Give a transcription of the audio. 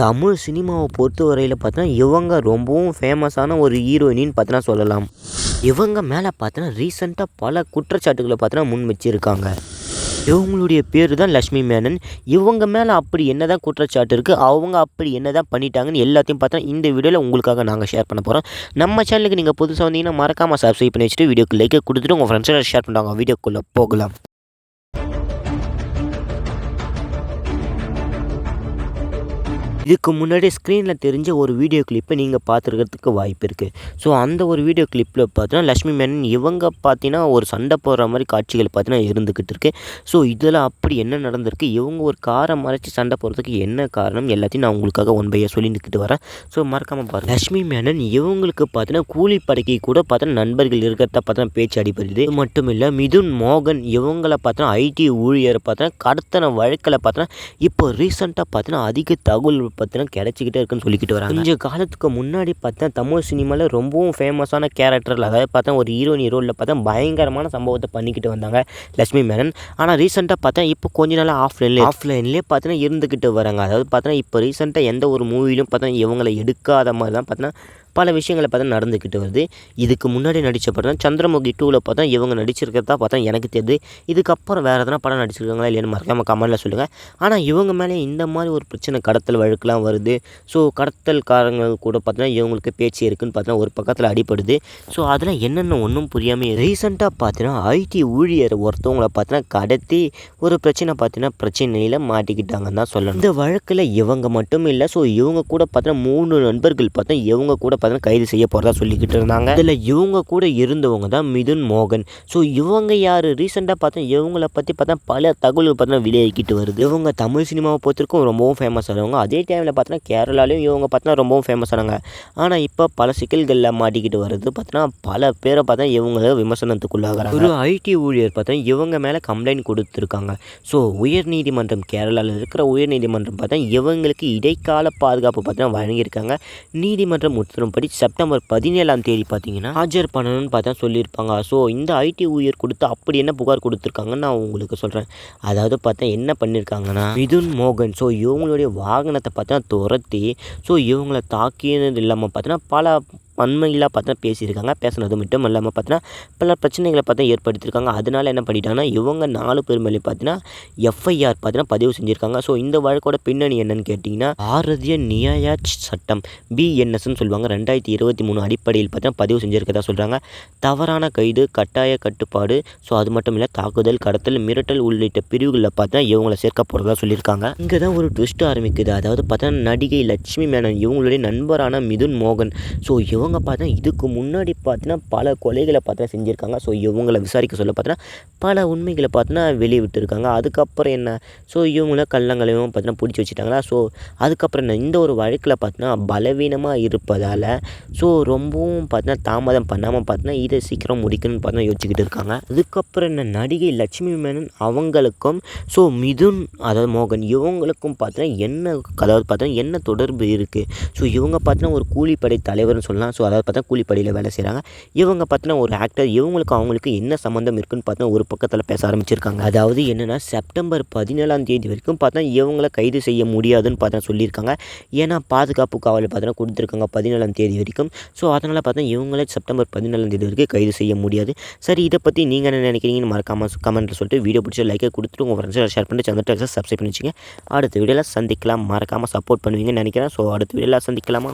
தமிழ் சினிமாவை பொறுத்தவரையில் பார்த்தோன்னா இவங்க ரொம்பவும் ஃபேமஸான ஒரு ஹீரோயினின்னு பார்த்தோன்னா சொல்லலாம். இவங்க மேலே பார்த்தோன்னா ரீசெண்டாக பல குற்றச்சாட்டுகளை பார்த்தோன்னா முன் வச்சுருக்காங்க. இவங்களுடைய பேர் தான் லக்ஷ்மி மேனன். இவங்க மேலே அப்படி என்ன தான் குற்றச்சாட்டு இருக்குது அவங்க அப்படி என்ன தான் பண்ணிட்டாங்கன்னு எல்லாத்தையும் பார்த்தா இந்த வீடியோவில் உங்களுக்காக நாங்கள் ஷேர் பண்ண போகிறோம் நம்ம சேனலுக்கு நீங்கள் புதுசாக வந்தீங்கன்னா மறக்காமல் சப்ஸ்கிரைப் பண்ணி வச்சுட்டு வீடியோக்கு லைக்கை கொடுத்துட்டு உங்கள் ஃப்ரெண்ட்ஸோட ஷேர் பண்ணுவாங்க வீடியோக்குள்ளே போகலாம். இதுக்கு முன்னாடி ஸ்க்ரீனில் தெரிஞ்ச ஒரு வீடியோ கிளிப்பை நீங்கள் பார்த்துருக்கிறதுக்கு வாய்ப்பு இருக்குது ஸோ அந்த ஒரு வீடியோ கிளிப்பில் பார்த்தீங்கன்னா லக்ஷ்மி மேனன் இவங்க பார்த்தீங்கன்னா ஒரு சண்டை போடுற மாதிரி காட்சிகள் பார்த்தீங்கன்னா இருந்துக்கிட்டு இருக்கு. ஸோ இதில் அப்படி என்ன நடந்திருக்கு? இவங்க ஒரு காரை மறைச்சி சண்டை போடுறதுக்கு என்ன காரணம்? எல்லாத்தையும் நான் உங்களுக்காக ஒன் பையாக சொல்லிட்டுக்கிட்டு வரேன். ஸோ மறக்காமல் பாருங்கள் லக்ஷ்மி மேனன் இவங்களுக்கு பார்த்தீங்கன்னா கூலிப்படைக்கு கூட பார்த்தீங்கன்னா நண்பர்கள் இருக்கிறத பார்த்தீங்கன்னா பேச்சு அடிப்படுது மட்டும் இல்லை மிதுன் மோகன் இவங்களை பார்த்தீங்கன்னா ஐடி ஊழியரை பார்த்தீங்கன்னா கடத்தன வழக்கில் பார்த்தீங்கன்னா இப்போ ரீசெண்டாக பார்த்தீங்கன்னா அதிக தகவல் பார்த்தீங்கன்னா கிடச்சிக்கிட்டே இருக்குன்னு சொல்லிக்கிட்டு வராங்க. கொஞ்சம் காலத்துக்கு முன்னாடி பார்த்தா தமிழ் சினிமாவில் ரொம்பவும் ஃபேமஸான கேரக்டரில் அதாவது பார்த்தா ஒரு ஹீரோயின் ரோலில் பார்த்தா பயங்கரமான சம்பவத்தை பண்ணிக்கிட்டு வந்தாங்க லட்சுமி மேனன். ஆனால் ரீசெண்டாக பார்த்தா இப்போ கொஞ்ச நாள் ஆஃப்லைன்லேயே ஆஃப்லைன்லேயே பார்த்தீங்கன்னா இருந்துக்கிட்டு வராங்க. அதாவது பார்த்தீங்கன்னா இப்போ ரீசெண்டாக எந்த ஒரு மூவிலும் பார்த்தா இவங்களை எடுக்காத மாதிரி தான் பார்த்தீங்கன்னா பல விஷயங்களை பார்த்தா நடந்துக்கிட்டு வருது. இதுக்கு முன்னாடி நடித்த படம் சந்திரமுகி டூவில் பார்த்தா இவங்க நடிச்சிருக்கிறதா பார்த்தா எனக்கு தெரியுது. இதுக்கப்புறம் வேறு எதனா படம் நடிச்சிருக்காங்களா இல்லைன்னு மறக்காமல் கமெண்டில் சொல்லுங்கள் ஆனால் இவங்க மேலே இந்த மாதிரி ஒரு பிரச்சனை கடத்தல் வழக்கெலாம் வருது. ஸோ கடத்தல்காரங்கள் கூட பார்த்தீங்கன்னா இவங்களுக்கு பேச்சு இருக்குதுன்னு பார்த்தீங்கன்னா ஒரு பக்கத்தில் அடிப்படுது ஸோ அதில் என்னென்ன ஒன்றும் புரியாமல் ரீசெண்டாக பார்த்தீங்கன்னா ஐடி ஊழியர் ஒருத்தவங்களை பார்த்தீங்கன்னா கடத்தி ஒரு பிரச்சனை பார்த்தீங்கன்னா பிரச்சனையில் மாட்டிக்கிட்டாங்கன்னு தான் சொல்லணும். இந்த வழக்கில் இவங்க மட்டும் இல்லை ஸோ இவங்க கூட பார்த்தீங்கன்னா மூணு நண்பர்கள் பார்த்தா இவங்க கூட பார்த்தீங்கன்னா கைது செய்ய போகிறதா சொல்லிக்கிட்டு இருந்தாங்க. இதில் இவங்க கூட இருந்தவங்க தான் மிதுன் மோகன். ஸோ இவங்க யார்? ரீசெண்டாக பார்த்தா இவங்கள பற்றி பார்த்தா பல தகவல்கள் பார்த்தீங்கன்னா வெளியாகிக்கிட்டு வருது. இவங்க தமிழ் சினிமாவை பொறுத்திருக்கும் ரொம்பவும் ஃபேமஸ் ஆனவங்க. அதே டைமில் பார்த்தீங்கன்னா கேரளாலையும் இவங்க பார்த்தீங்கன்னா ரொம்பவும் ஃபேமஸ் ஆனாங்க ஆனால் இப்போ பல சிக்கல்களில் மாட்டிக்கிட்டு வருது. பார்த்தீங்கன்னா பல பேரை பார்த்தா இவங்க விமர்சனத்துக்குள்ளாகிறாங்க. ஒரு ஐடி ஊழியர் பார்த்தா இவங்க மேலே கம்ப்ளைண்ட் கொடுத்துருக்காங்க. ஸோ உயர்நீதிமன்றம் கேரளாவில் இருக்கிற உயர்நீதிமன்றம் பார்த்தா இவங்களுக்கு இடைக்கால பாதுகாப்பு பார்த்தீங்கன்னா வழங்கியிருக்காங்க. நீதிமன்றம் படி செப்டம்பர் பதினேழாம் தேதி பார்த்தீங்கன்னா ஆஜர் பண்ணணும்னு பார்த்தா சொல்லியிருப்பாங்க. ஸோ இந்த ஐடி ஊழியர் கொடுத்து அப்படி என்ன புகார் கொடுத்துருக்காங்கன்னு நான் உங்களுக்கு சொல்கிறேன் அதாவது பார்த்தா என்ன பண்ணியிருக்காங்கன்னா மிதுன் மோகன். ஸோ இவங்களுடைய வாகனத்தை பார்த்தா துரத்தி ஸோ இவங்களை தாக்கியது இல்லாமல் பார்த்தீங்கன்னா பல அண்மையிலாக பார்த்தா பேசியிருக்காங்க பேசுனது மட்டும் இல்லாமல் பார்த்தீங்கன்னா பல பிரச்சனைகளை பார்த்தா ஏற்படுத்தியிருக்காங்க. அதனால் என்ன பண்ணிட்டாங்கன்னா இவங்க நாலு பேர் மேலே பார்த்தீங்கன்னா எஃப்ஐஆர் பார்த்தீங்கன்னா பதிவு செஞ்சுருக்காங்க. ஸோ இந்த வழக்கோட பின்னணி என்னன்னு கேட்டிங்கன்னா பாரதிய நியாய சட்டம் பிஎன்எஸ்ன்னு சொல்லுவாங்க. ரெண்டாயிரத்தி இருபத்தி மூணு அடிப்படையில் பார்த்தீங்கன்னா பதிவு செஞ்சுருக்கதா சொல்கிறாங்க தவறான கைது கட்டாய கட்டுப்பாடு ஸோ அது மட்டும் இல்லை தாக்குதல் கடத்தல் மிரட்டல் உள்ளிட்ட பிரிவுகளில் பார்த்தா இவங்களை சேர்க்க போகிறதா சொல்லியிருக்காங்க. இங்கே தான் ஒரு ட்விஸ்ட் ஆரம்பிக்குது. அதாவது பார்த்தா நடிகை லட்சுமி மேனன் இவங்களுடைய நண்பரான மிதுன் மோகன். ஸோ இவங்க இவங்க பார்த்தா இதுக்கு முன்னாடி பார்த்தீங்கன்னா பல கொலைகளை பார்த்தீங்கன்னா செஞ்சுருக்காங்க. ஸோ இவங்களை விசாரிக்க சொல்ல பார்த்தீங்கன்னா பல உண்மைகளை பார்த்தீங்கன்னா வெளியே விட்டுருக்காங்க அதுக்கப்புறம் என்ன? ஸோ இவங்கள கள்ளங்களையும் பார்த்தீங்கன்னா பிடிச்சி வச்சுட்டாங்களா? ஸோ அதுக்கப்புறம் என்ன? இந்த ஒரு வழக்கில் பார்த்தீங்கன்னா பலவீனமாக இருப்பதால் ஸோ ரொம்பவும் பார்த்தீங்கன்னா தாமதம் பண்ணாமல் பார்த்தீங்கன்னா இதை சீக்கிரம் முடிக்கணும்னு பார்த்தீங்கன்னா யோசிச்சுக்கிட்டு இருக்காங்க. அதுக்கப்புறம் என்ன? நடிகை லட்சுமி மேனன் அவங்களுக்கும் ஸோ மிதுன் அதாவது மோகன் இவங்களுக்கும் பார்த்தீங்கன்னா என்ன அதாவது பார்த்தீங்கன்னா என்ன தொடர்பு இருக்குது ஸோ இவங்க பார்த்தீங்கன்னா ஒரு கூலிப்படை தலைவர்னு சொல்லலாம். ஸோ அதாவது பார்த்தா கூலிப்படையில் வேலை செய்கிறாங்க இவங்க பார்த்தினா ஒரு ஆக்டர் இவங்களுக்கு அவங்களுக்கு என்ன சம்மந்தம் இருக்குன்னு பார்த்தா ஒரு பக்கத்தில் பேச ஆரம்பிச்சிருக்காங்க. அதாவது என்னென்னா செப்டம்பர் பதினேழாம் தேதி வரைக்கும் பார்த்தா இவங்களை கைது செய்ய முடியாதுன்னு பார்த்தா சொல்லியிருக்காங்க. ஏன்னா பாதுகாப்பு காவல் பார்த்தா கொடுத்துருக்காங்க பதினேழாம் தேதி வரைக்கும். ஸோ அதனால் பார்த்தா இவங்களே செப்டம்பர் பதினேழாம் தேதி வரைக்கும் கைது செய்ய முடியாது. சரி இதை பற்றி நீங்கள் என்ன நினைக்கிறீங்கன்னு மறக்காமல் கமெண்ட்டில் சொல்லிட்டு வீடியோ பிடிச்ச லைக்கை கொடுத்துட்டு உங்கள் ஃப்ரெண்ட்ஸில் ஷேர் பண்ணிட்டு சந்திர சப்ஸ்கிரைப் பண்ணி வச்சுங்க அடுத்த வீடியோவில் சந்திக்கலாம். மறக்காமல் சப்போர்ட் பண்ணுவீங்கன்னு நினைக்கிறேன். ஸோ அடுத்த வீடியோவில் சந்திக்கலாமா?